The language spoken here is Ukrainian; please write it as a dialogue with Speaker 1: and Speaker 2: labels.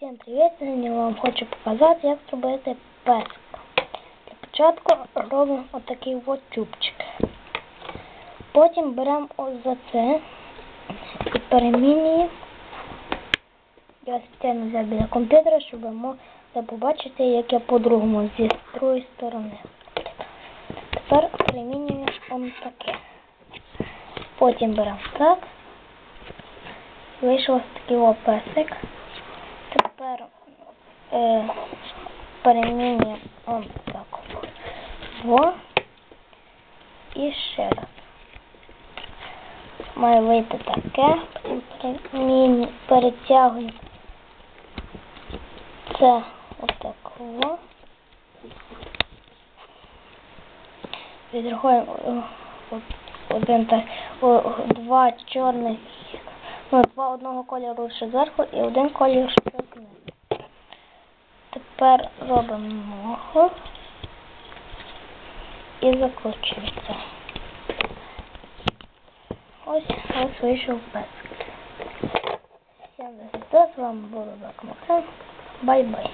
Speaker 1: Всім привіт! Сьогодні вам хочу показати, як зробити песика. Для початку робимо отакий от чубчик. Потім беремо ось за це і перемінюємо. Я спеціально взяв біля комп'ютера, щоб ви могли побачити, як я по-другому зі другої сторони. Тепер перемінюємо ось таке. Потім беремо так. Вийшов ось такий песик. Тепер е, перемінюємо он так. Во. І ще раз. Має вийти таке. Перемінюємо, перетягуємо це отак. Во. Відрахуємо е, один так, два чорних, ну, два одного кольору ще зверху і один колір. Тепер робимо ногу і закручується. Ось ось вийшов песик. Всім до з вами був Бак. Бай-бай.